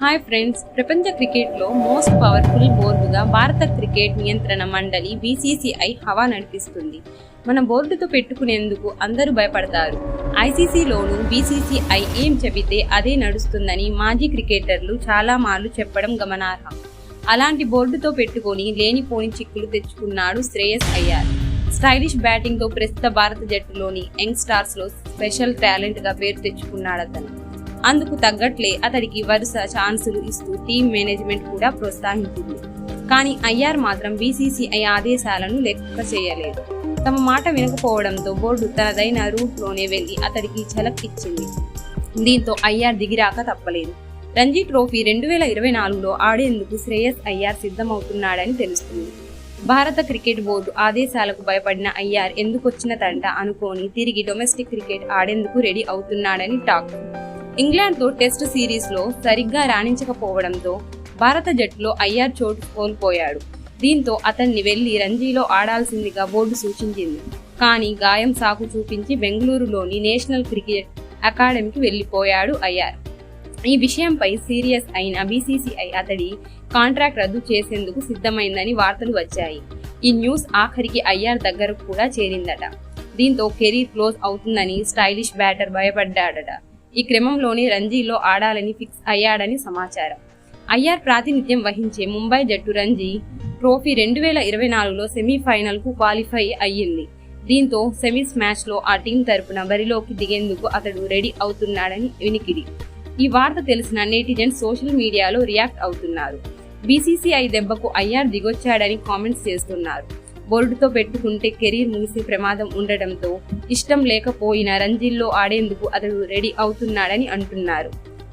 Hi friends ప్రపంచ క్రికెట్లో most powerful బోర్డుగా భారత క్రికెట్ నియంత్రణ మండలి బీసీసీఐ హవా నడిపిస్తుంది. మన బోర్డుతో పెట్టుకునేందుకు అందరూ భయపడతారు. ఐసీసీలోనూ బీసీసీఐ ఏం చెబితే అదే నడుస్తుందని మాజీ క్రికెటర్లు చాలా మార్లు చెప్పడం గమనార్హం. అలాంటి బోర్డుతో పెట్టుకొని లేనిపోని చిక్కులు తెచ్చుకున్నాడు శ్రేయస్ అయ్యార్. స్టైలిష్ బ్యాటింగ్తో ప్రస్తుత భారత జట్టులోని యంగ్ స్టార్స్లో స్పెషల్ టాలెంట్గా పేరు తెచ్చుకున్నాడు అతను అందుకు తగ్గట్లే అతడికి వరుస ఛాన్సులు ఇస్తూ టీం మేనేజ్మెంట్ కూడా ప్రోత్సహించింది. కానీ అయ్యార్ మాత్రం బీసీసీఐ ఆదేశాలను లెక్క చేయలేదు. తమ మాట వినకపోవడంతో బోర్డు తనదైన రూట్లోనే వెళ్ళి అతడికి ఝలక్ ఇచ్చింది. దీంతో అయ్యార్ దిగిరాక తప్పలేదు. రంజీ ట్రోఫీ రెండు వేల ఇరవై నాలుగులో ఆడేందుకు శ్రేయస్ అయ్యార్ సిద్ధమవుతున్నాడని తెలుస్తుంది. భారత క్రికెట్ బోర్డు ఆదేశాలకు భయపడిన అయ్యార్ ఎందుకొచ్చిన తంట అనుకోని తిరిగి డొమెస్టిక్ క్రికెట్ ఆడేందుకు రెడీ అవుతున్నాడని టాక్. ఇంగ్లాండ్తో టెస్ట్ సిరీస్లో సరిగ్గా రాణించకపోవడంతో భారత జట్టులో అయ్యార్ చోటు కోల్పోయాడు. దీంతో అతన్ని వెళ్ళి రంజీలో ఆడాల్సిందిగా బోర్డు సూచించింది. కానీ గాయం సాకు చూపించి బెంగళూరులోని నేషనల్ క్రికెట్ అకాడమీకి వెళ్ళిపోయాడు అయ్యార్. ఈ విషయంపై సీరియస్ అయిన బీసీసీఐ అతడి కాంట్రాక్ట్ రద్దు చేసేందుకు సిద్ధమైందని వార్తలు వచ్చాయి. ఈ న్యూస్ ఆఖరికి అయ్యార్ దగ్గరకు కూడా చేరిందట. దీంతో కెరీర్ క్లోజ్ అవుతుందని స్టైలిష్ బ్యాటర్ భయపడ్డాడట. ఈ క్రమంలోనే రంజీలో ఆడాలని ఫిక్స్ అయ్యాడని సమాచారం. అయ్యార్ ప్రాతినిధ్యం వహించే ముంబై జట్టు రంజీ ట్రోఫీ రెండు వేల ఇరవై నాలుగులో సెమీఫైనల్కు క్వాలిఫై అయ్యింది. దీంతో సెమీస్ మ్యాచ్లో ఆ టీం తరపున బరిలోకి దిగేందుకు అతడు రెడీ అవుతున్నాడని వినికిడి. ఈ వార్త తెలిసిన నెటిజన్స్ సోషల్ మీడియాలో రియాక్ట్ అవుతున్నారు. బీసీసీఐ దెబ్బకు అయ్యార్ దిగొచ్చాడని కామెంట్స్ చేస్తున్నారు. బోర్డుతో పెట్టుకుంటే కెరీర్ ముగిసే ప్రమాదం ఉండడంతో ఇష్టం లేకపోయినా రంజీల్లో ఆడేందుకు అతడు రెడీ అవుతున్నాడని అంటున్నారు.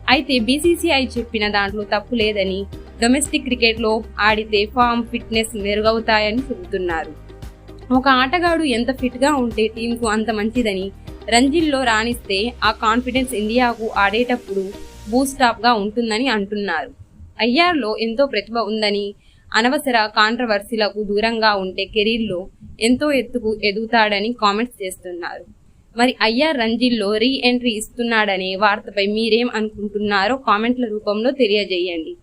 అయితే బీసీసీఐ చెప్పిన దాంట్లో తప్పు లేదని డొమెస్టిక్ క్రికెట్లో ఆడితే ఫామ్ ఫిట్నెస్ మెరుగవుతాయని చెబుతున్నారు. ఒక ఆటగాడు ఎంత ఫిట్గా ఉంటే టీంకు అంత మంచిదని రంజీల్లో రాణిస్తే ఆ కాన్ఫిడెన్స్ ఇండియాకు ఆడేటప్పుడు బూస్టాప్గా ఉంటుందని అంటున్నారు. అయ్యార్లో ఎంతో ప్రతిభ ఉందని అనవసర కాంట్రవర్సీలకు దూరంగా ఉంటే కెరీర్లో ఎంతో ఎత్తుకు ఎదుగుతాడని కామెంట్స్ చేస్తున్నారు. మరి అయ్యార్ రంజీల్లో రీ ఎంట్రీ ఇస్తున్నాడనే వార్తపై మీరేం అనుకుంటున్నారో కామెంట్ల రూపంలో తెలియజేయండి.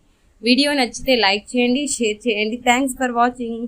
వీడియో నచ్చితే లైక్ చేయండి షేర్ చేయండి. Thanks for watching.